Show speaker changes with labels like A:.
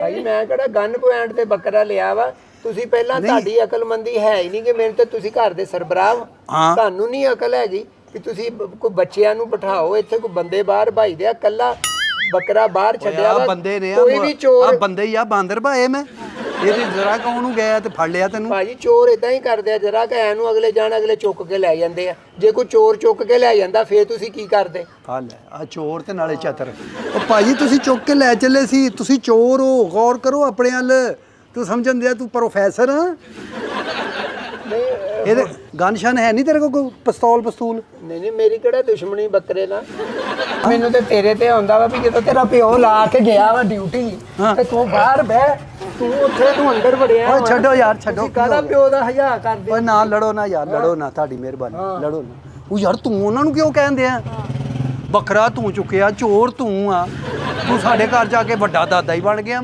A: ਭਾਈ ਮੈਂ ਕਿਹੜਾ gun point ਤੇ ਬੱਕਰਾ ਲਿਆ ਵਾ ਤੁਸੀਂ ਪਹਿਲਾਂ ਤੁਹਾਡੀ ਅਕਲਮੰਦੀ ਹੈ ਹੀ ਨਹੀਂ ਕਿ ਮੇਰੇ ਤੇ ਤੁਸੀਂ ਘਰ ਦੇ ਸਰਬਰਾਹ ਹੋ।
B: ਹਾਂ।
A: ਤੁਹਾਨੂੰ ਨਹੀਂ ਅਕਲ ਹੈਗੀ ਕਿ ਤੁਸੀਂ ਬ- ਕੋਈ ਬੱਚਿਆਂ ਨੂੰ ਬਿਠਾਓ ਇੱਥੇ ਕੋਈ ਬੰਦੇ ਬਾਹਰ ਭਾਈ ਦੇ ਕੱਲਾ ਬੱਕਰਾ ਬਾਹਰ ਛੱਡਿਆ
B: ਆ
A: ਵਾ
B: ਬੰਦੇ ਨੇ
A: ਕੋਈ ਵੀ
B: ਆ
A: ਚੋਰ
B: ਬੰਦੇ ਹੀ ਆ ਬਾਂਦਰ ਭਾਏ ਮੈਂ ਇਹਦੀ ਜਰਾ ਕੌਣ ਨੂੰ ਗਿਆ ਤੇ ਫੜ ਲਿਆ ਤੈਨੂੰ?
A: ਭਾਜੀ ਚੋਰ ਇਦਾਂ ਹੀ ਕਰਦੇ ਆ ਜਰਾ ਕਿ ਐਨੂੰ ਅਗਲੇ ਜਾਣ ਅਗਲੇ ਚੁੱਕ ਕੇ ਲੈ ਜਾਂਦੇ ਆ। ਜੇ ਕੋਈ ਚੋਰ ਚੁੱਕ ਕੇ ਲੈ ਜਾਂਦਾ ਫੇਰ ਤੁਸੀਂ ਕੀ ਕਰਦੇ?
B: ਆ ਲੈ ਆ ਚੋਰ ਤੇ ਨਾਲੇ ਚਤਰ। ਉਹ ਭਾਜੀ ਤੁਸੀਂ ਚੁੱਕ ਕੇ ਲੈ ਚੱਲੇ ਸੀ। ਤੁਸੀਂ ਚੋਰ ਹੋ ਗੌਰ ਕਰੋ ਆਪਣੇ ਵੱਲ। ਤੂੰ ਸਮਝਣ ਦਿਆ ਤੂੰ ਪ੍ਰੋਫੈਸਰ ਆ? ਇਹਦੇ ਗਨਸ਼ਨ ਹੈ ਨਹੀਂ ਤੇਰੇ ਕੋਲ ਪਿਸਤੌਲ ਪਸਤੂਲ?
A: ਨਹੀਂ ਨਹੀਂ ਮੇਰੀ ਕਿਹੜਾ ਦੁਸ਼ਮਣੀ ਬੱਕਰੇ ਨਾਲ? ਮੈਨੂੰ ਤੇ ਤੇਰੇ ਤੇ ਆਉਂਦਾ ਵਾ ਵੀ ਜਦੋਂ ਤੇਰਾ ਪਿਓ ਲਾ ਕੇ ਗਿਆ ਵਾ ਡਿਊਟੀ। ਤੇ ਤੂੰ ਬਾਹਰ ਬਹਿ ਤੂੰ ਉੱਥੇ ਤੂੰ ਅੰਦਰ ਵੜਿਆ
B: ਓਏ। ਛੱਡੋ ਯਾਰ, ਛੱਡੋ,
A: ਕਾਹਦਾ? ਪਿਓ ਦਾ ਹਯਾ ਕਰਦੇ?
B: ਓਏ ਨਾ ਲੜੋ ਨਾ ਯਾਰ ਲੜੋ ਨਾ ਤੁਹਾਡੀ ਮਿਹਰਬਾਨੀ ਲੜੋ ਨਾ। ਉਹ ਯਾਰ ਤੂੰ ਉਹਨਾਂ ਨੂੰ ਕਿਉਂ ਕਹਿੰਦੇ ਆ? ਬੱਕਰਾ ਤੂੰ ਚੁੱਕਿਆ ਚੋਰ ਤੂੰ ਆ। ਤੂੰ ਸਾਡੇ ਘਰ ਜਾ ਕੇ ਵੱਡਾ ਦਾਦਾ ਹੀ ਬਣ ਗਿਆ